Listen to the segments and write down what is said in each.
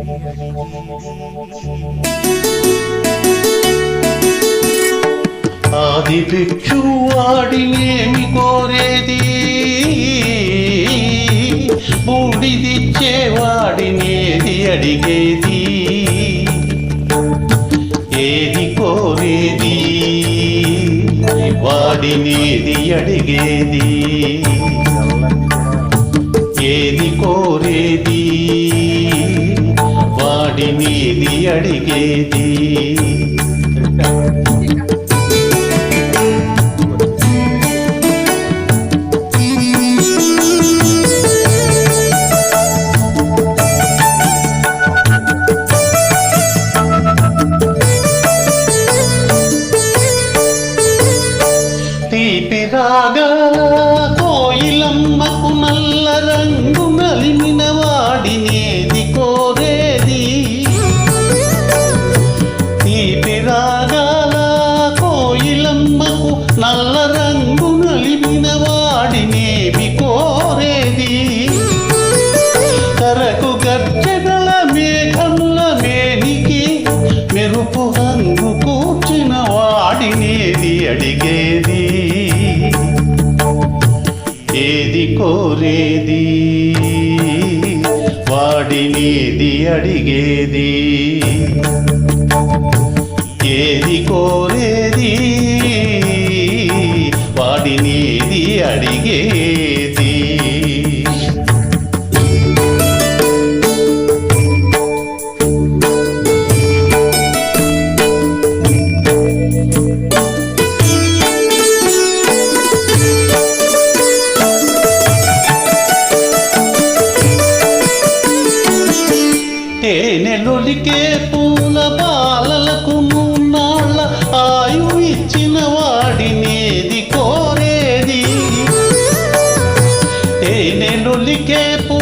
ఆది భిక్షు వాడినేమి కోరేది? బూడిదిచ్చేవాడినేది అడిగేది? ఏది కోరేది? వాడినేది అడిగేది? ఏది కోరేది? నీది అడిగేది. తీపి రాగా కోయిలమ్మకు నల్ల రంగు. కరకు గర్జనల మేఘముల మేనికి మెరుపు హంగు కూర్చిన వాడినేది అడిగేది? ఏది కోరేది? వాడినేది అడిగేది? ఏది కోరేది? వాడినేది అడిగేది? తేనెలొలికే పూల బాలలకు మూన్నాళ్ళ ఆయు ఇచ్చిన వాడినేది కోరేది? తేనెలొలికే పూ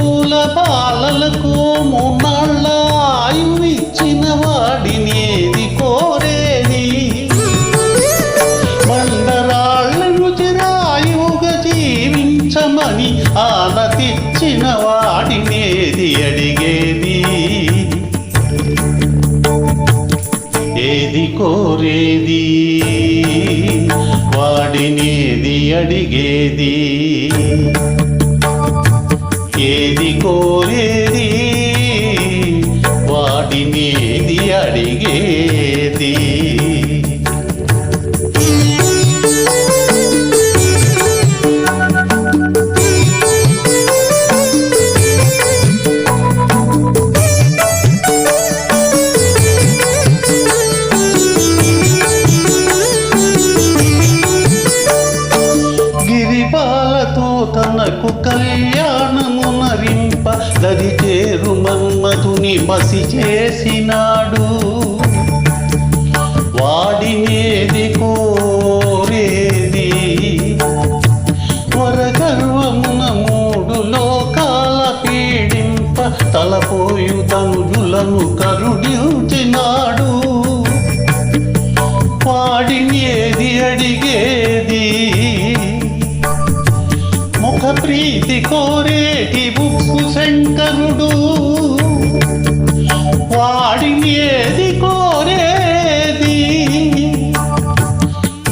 జీవించమని ఆనతిచ్చిన వాడినేది అడిగేది? ఏది కోరేది? వాడినేది అడిగేది? ఏది కోరేది? వాడినేది అడిగేది? దీపాలతో తనకు కళ్యాణము నరింప దరి చేరు మన్మధుని మసి చేసినాడు. వాడినేది కోరేది వరగర్వమున మూడు లోకాల పీడింప తలపోయు తనుజులను కరుణించినాడు. వాడిని ఏది అడిగేది ప్రీతి కోరేటి బుక్కు శంకరుడు. వాడిని ఏది కోరేది.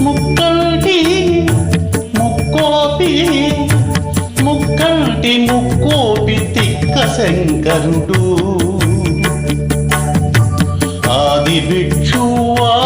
ముక్కటి ముక్కోపి ముక్కటి ముక్కోపి తిక్క శంకరుడు. ఆది భిక్షువా